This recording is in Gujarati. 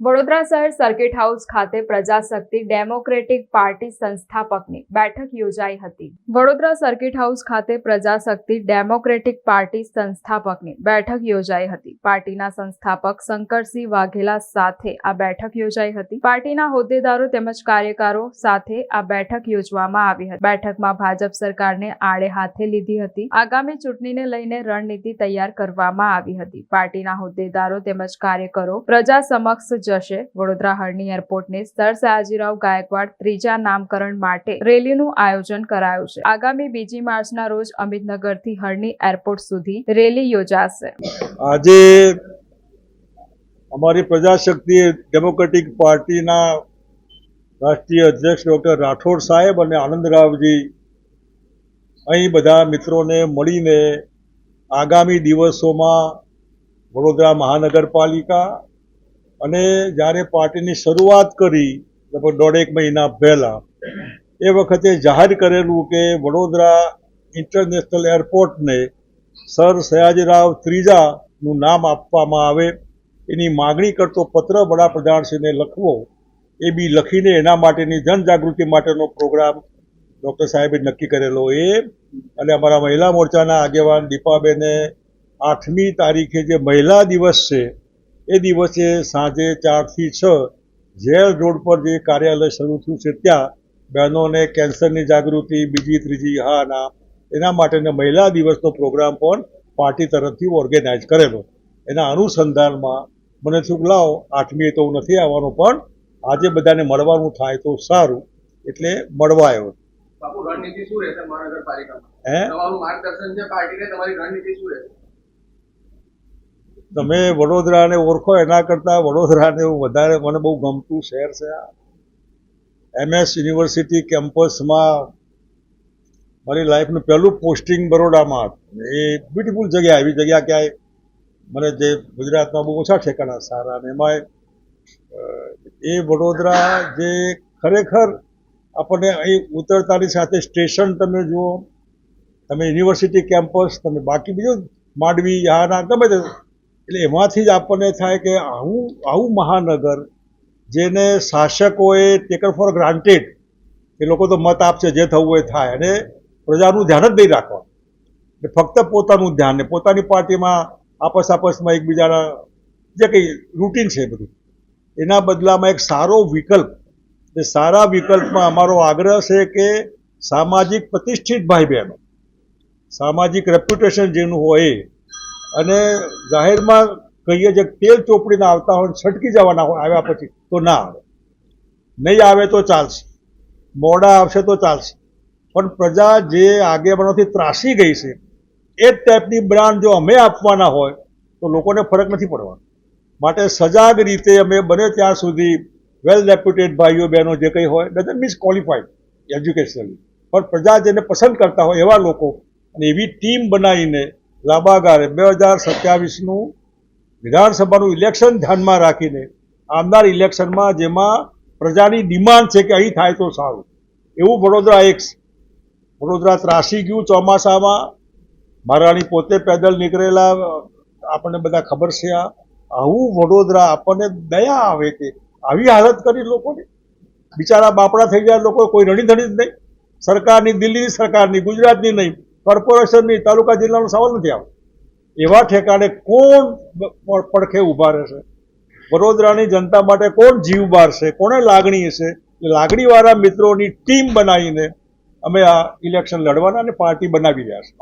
વડોદરા શહેર સર્કિટ હાઉસ ખાતે પ્રજાશક્તિ ડેમોક્રેટિક પાર્ટી સંસ્થાપકની બેઠક યોજાઈ હતી. વડોદરા સર્કિટ હાઉસ ખાતે પ્રજાશક્તિ ડેમોક્રેટિક પાર્ટી સંસ્થાપકની બેઠક યોજાઈ હતી. પાર્ટીના સંસ્થાપક શંકરસિંહ વાઘેલા સાથે આ બેઠક યોજાઈ હતી. પાર્ટીના હોદ્દેદારો તેમજ કાર્યકરો સાથે આ બેઠક યોજવામાં આવી હતી. બેઠકમાં ભાજપ સરકારને આડે હાથે લીધી હતી. આગામી ચૂંટણીને લઈને રણનીતિ તૈયાર કરવામાં આવી હતી. પાર્ટીના હોદ્દેદારો તેમજ કાર્યકરો પ્રજા સમક્ષ જશે. વડોદરા હળની એરપોર્ટને સર સયાજીરાવ ગાયકવાડ ત્રીજા નામકરણ માટે રેલીનું આયોજન કરાયું છે. આગામી બીજી માર્ચના રોજ અમિતનગરથી હળની એરપોર્ટ સુધી રેલી યોજાશે. આજે અમારી પ્રજાશક્તિ ડેમોક્રેટિક પાર્ટીના રાષ્ટ્રીય અધ્યક્ષ ડૉક્ટર રાઠોડ સાહેબ અને આનંદરાવજી અહીં બધા મિત્રોને મળીને આગામી દિવસોમાં વડોદરા મહાનગરપાલિકા અને જ્યારે પાર્ટીની શરૂઆત કરી, લગભગ દોઢેક મહિના પહેલાં, એ વખતે જાહેર કરેલું કે વડોદરા ઇન્ટરનેશનલ એરપોર્ટને સર સયાજીરાવ ત્રીજાનું નામ આપવામાં આવે, એની માગણી કરતો પત્ર વડાપ્રધાનશ્રીને લખવો, એ બી લખીને એના માટેની જનજાગૃતિ માટેનો પ્રોગ્રામ ડૉક્ટર સાહેબે નક્કી કરેલો એ. અને અમારા મહિલા મોરચાના આગેવાન દીપાબેને આઠમી તારીખે જે મહિલા દિવસ છે એ દિવસે સાંજે ચારથી છ જેલ રોડ પર જે કાર્યાલય શરૂ થયું છે ત્યાં બહેનોને કેન્સરની જાગૃતિ બીજી ત્રીજી હા ના એના માટેનો મહિલા દિવસનો પ્રોગ્રામ પણ પાર્ટી તરફથી ઓર્ગેનાઇઝ કરેલો. એના અનુસંધાનમાં મને શું લાવો આઠમીએ તો હું નથી આવવાનો પણ આજે બધાને મળવાનું થાય તો સારું એટલે મળવા આવ્યો બાપુ રણનીતિ શું રહેશે મહાનગરપાલિકામાં હે? તમારું માર્ગદર્શન છે પાર્ટીને તમારી રણનીતિ શું રહેશે? તમે વડોદરાને ઓળખો એના કરતાં વડોદરાને હું વધારે, મને બહુ ગમતું શહેર છે એમએસ યુનિવર્સિટી કેમ્પસમાં મારી લાઈફનું પહેલું પોસ્ટિંગ બરોડામાં હતું. એ બ્યુટિફુલ જગ્યા, એવી જગ્યા ક્યાંય મને જે ગુજરાતમાં બહુ ઓછા ઠેકાણા, સારા અને એમાં એ વડોદરા જે ખરેખર આપણને અહીં ઉતરતાની સાથે સ્ટેશન તમે જુઓ, તમે યુનિવર્સિટી કેમ્પસ, તમે બાકી બીજું માંડવી યાના ગમે તે એટલે એમાંથી જ આપણને થાય કે આવું આવું મહાનગર જેને શાસકોએ ટેકન ફોર ગ્રાન્ટેડ એ લોકો તો મત આપશે, જે થવું હોય થાય. અને પ્રજાનું ધ્યાન જ નહીં રાખવાનું. એટલે ફક્ત પોતાનું ધ્યાન ને પોતાની પાર્ટીમાં આપસ આપસમાં એકબીજાના જે કંઈ રૂટીન છે બધું. એના બદલામાં એક સારો વિકલ્પ, એ સારા વિકલ્પમાં અમારો આગ્રહ છે કે સામાજિક પ્રતિષ્ઠિત ભાઈ બહેનો, સામાજિક રેપ્યુટેશન જેનું હોય એ અને જાહેરમાં કહીએ જે તેલ ચોપડીને આવતા હોય છટકી જવાના હોય આવ્યા પછી તો ના આવે. નહીં આવે તો ચાલશે. મોડા આવશે તો ચાલશે. પણ પ્રજા જે આગેવાનોથી ત્રાસી ગઈ છે, એ જ ટાઈપની બ્રાન્ડ જો અમે આપવાના હોય, તો લોકોને ફરક નથી પડવાનો. માટે સજાગ રીતે અમે બને ત્યાં સુધી વેલ રેપ્યુટેડ ભાઈઓ, બહેનો જે કંઈ હોય ડઝન્ટ મીન્સ ક્વોલિફાઈડ એજ્યુકેશનલી પણ પ્રજા જેને પસંદ કરતા હોય એવા લોકો અને એવી ટીમ બનાવીને લાંબા ગાળે બે હજાર સત્યાવીસનું વિધાનસભાનું ઇલેક્શન ધ્યાનમાં રાખીને આવનાર ઇલેક્શનમાં જેમાં પ્રજાની ડિમાન્ડ છે કે અહીં થાય તો સારું. એવું વડોદરા એક. વડોદરા ત્રાસી ગયું ચોમાસામાં. મહારાણી પોતે પેદલ નીકળેલા, આપણને બધા ખબર છે આવું વડોદરા આપણને દયા આવે કે આવી હાલત કરી લોકોને. બિચારા બાપડા થઈ ગયા લોકો કોઈ રણીધણી જ નહીં. સરકારની દિલ્હીની સરકારની, ગુજરાતની નહીં. કોર્પોરેશનની તાલુકા જિલ્લાનો સવાલ નથી આવતો એવા ઠેકાણે કોણ પડખે ઊભા રહેશે? વડોદરાની જનતા માટે કોણ જીવ બારશે? કોને લાગણી હશે? લાગણીવાળા મિત્રોની ટીમ બનાવીને અમે આ ઇલેક્શન લડવાના અને પાર્ટી બનાવી રહ્યા છે